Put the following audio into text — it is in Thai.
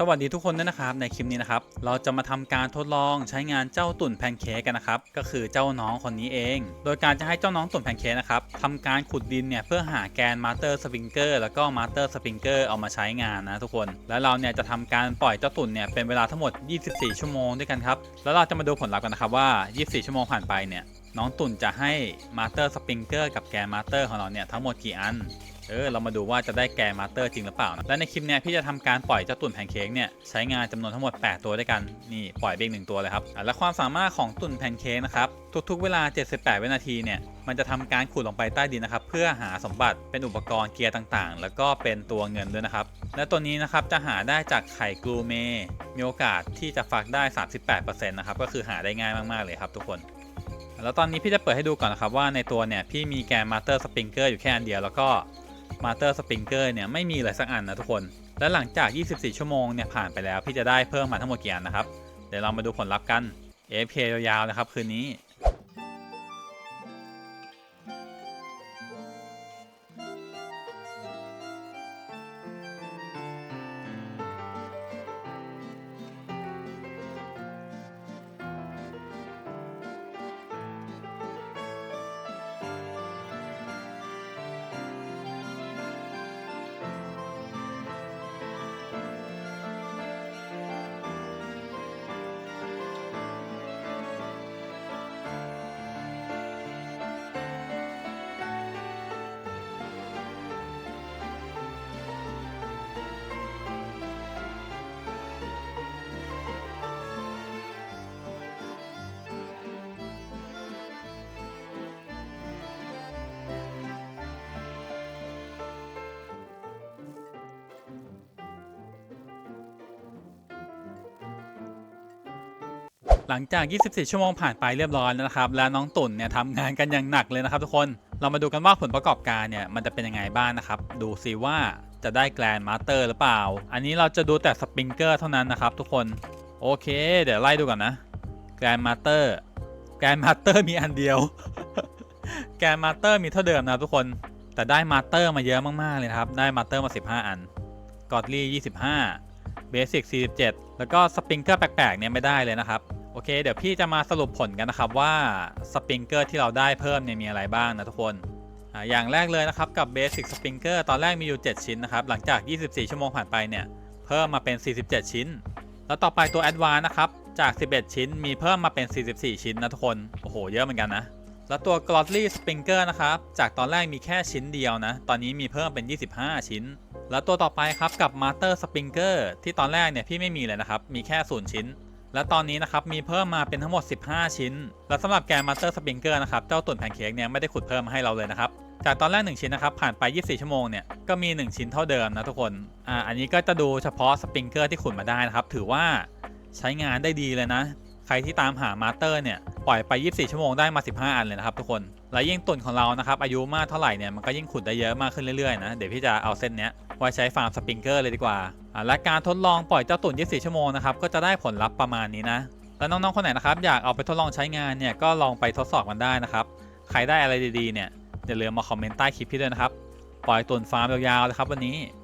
สวัสดีทุกคนด้วยนะครับในคลิปนี้นะครับเราจะมาทำการทดลองใช้งานเจ้าตุ่นแพนเค้กกันนะครับก็คือเจ้าน้องคนนี้เอง โดยการจะให้เจ้าน้องตุ่นแพนเค้กนะครับทำการขุดดินเนี่ยเพื่อหาแกนมาสเตอร์สปริงเกอร์แล้วก็มาสเตอร์สปริงเกอร์เอามาใช้งานนะทุกคน แล้วเราเนี่ยจะทำการปล่อยเจ้าตุ่นเนี่ยเป็นเวลาทั้งหมด 24 ชั่วโมงด้วยกันครับแล้วเราจะมาดูผลลัพธ์กันนะครับว่า 24 ชั่วโมงผ่านไปเนี่ย น้องตุ่นจะให้มาสเตอร์สปริงเกอร์กับแกนมาสเตอร์ของเราเนี่ยทั้งหมดกี่อัน เออเรามาดูว่าจะได้แกนมาสเตอร์จริงหรือเปล่านะและในคลิปเนี้ยพี่จะทำการปล่อยเจ้าตุ่นแพนเค้กเนี่ยใช้งานจำนวนทั้งหมด 8 ตัวด้วยกันนี่ปล่อยเบงหนึ่งตัวเลยครับและความสามารถของตุ่นแพนเค้กนะครับทุกๆเวลา 78 วินาทีเนี่ยมันจะทำการขุดลงไปใต้ดินนะครับเพื่อหาสมบัติเป็นอุปกรณ์เกียร์ต่างๆ แล้วก็เป็นตัวเงินด้วยนะครับและตัวนี้นะครับจะหาได้จากไข่กลูเมมีโอกาสที่จะฟักได้ 38%นะครับก็คือหาได้ง่ายมากๆเลยครับทุกคน แล้วตอนนี้พี่จะเปิดให้ดูก่อนนะครับว่าในตัวเนี่ยพี่มีแกนมาสเตอร์สปริงเกอร์อยู่แค่อันเดียวแล้วก็มาสเตอร์สปริงเกอร์เนี่ยไม่มีเลยสักอันนะทุกคน และหลังจาก 24 ชั่วโมงเนี่ยผ่านไปแล้วพี่จะได้เพิ่มมาทั้งหมดกี่อันนะครับ เดี๋ยวเรามาดูผลลัพธ์กัน AFK ยาวๆนะครับคืนนี้ หลังจาก 24 ชั่วโมงผ่านไปเรียบร้อยแล้วนะครับ และน้องตุ่นเนี่ยทำงานกันอย่างหนักเลยนะครับทุกคน เรามาดูกันว่าผลประกอบการเนี่ยมันจะเป็นยังไงบ้างนะครับ ดูซิว่าจะได้แกลนมาสเตอร์หรือเปล่า อันนี้เราจะดูแต่สปริงเกอร์เท่านั้นนะครับทุกคน โอเค เดี๋ยวไล่ดูก่อนนะ แกรนมาสเตอร์ แกรนมาสเตอร์มีอันเดียว แกรนมาสเตอร์มีเท่าเดิมนะทุกคน แต่ได้มาสเตอร์มาเยอะมากๆเลยครับ ได้มาสเตอร์มา 15 อัน กอดลี่ 25 เบสิก47 แล้วก็สปริงเกอร์แปลกๆเนี่ยไม่ได้เลยนะครับ โอเค เดี๋ยวพี่จะมาสรุปผลกันนะครับว่าสปริงเกอร์ที่เราได้เพิ่มเนี่ยมีอะไรบ้างนะทุกคนออย่างแรกเลยนะครับกับเบสิกสปริงเกอร์ตอนแรกมีอยู่ 7 ชิ้นนะครับหลังจาก 24 ชั่วโมงผ่านไปเนี่ยเพิ่มมาเป็น 47 ชิ้น แล้วต่อไปตัว a d v a n c e นะครับจาก 11 ชิ้นมีเพิ่มมาเป็น 44 ชิ้นนะทุกคนโอ้โหเยอะเหมือนกันนะแล้วตัว g l o s s y Springer นะครับจากตอนแรกมีแค่ชิ้นเดียวนะ ตอนนี้มีเพิ่มเป็น 25 ชิ้น แล้วตัวต่อไปครับกับ Master Springer ที่ตอนแรกเนี่ยพี่ไม่มีเลยนะครับ มีแค่ 0 ชิ้น และตอนนี้นะครับมีเพิ่มมาเป็นทั้งหมด 15 ชิ้น และสำหรับแกนมัตเตอร์สปริงเกอร์นะครับเจ้าตุ่นแพนเค้กเนี่ยไม่ได้ขุดเพิ่มมาให้เราเลยนะครับจากตอนแรก 1 ชิ้นนะครับผ่านไป 24 ชั่วโมงเนี่ยก็มี 1 ชิ้นเท่าเดิมนะทุกคนอ่าอันนี้ก็จะดูเฉพาะสปริงเกอร์ที่ขุดมาได้นะครับถือว่าใช้งานได้ดีเลยนะ ใครที่ตามหามาสเตอร์เนี่ยปล่อยไป 24 ชั่วโมงได้มา 15 อันเลยนะครับทุกคน และยิ่งตุ่นของเรานะครับอายุมากเท่าไหร่เนี่ยมันก็ยิ่งขุดได้เยอะมากขึ้นเรื่อยๆนะ เดี๋ยวพี่จะเอาเส้นเนี้ยไว้ใช้ฟาร์มสปริงเกอร์เลยดีกว่าอ่า และการทดลองปล่อยเจ้าตุ่น 24 ชั่วโมงนะครับก็จะได้ผลลัพธ์ประมาณนี้นะ แล้วน้องๆคนไหนนะครับอยากเอาไปทดลองใช้งานเนี่ยก็ลองไปทดสอบกันได้นะครับ ใครได้อะไรดีๆเนี่ยอย่าลืมมาคอมเมนต์ใต้คลิปพี่ด้วยนะครับ ปล่อยตุ่นฟาร์มยาวๆเลยครับวันนี้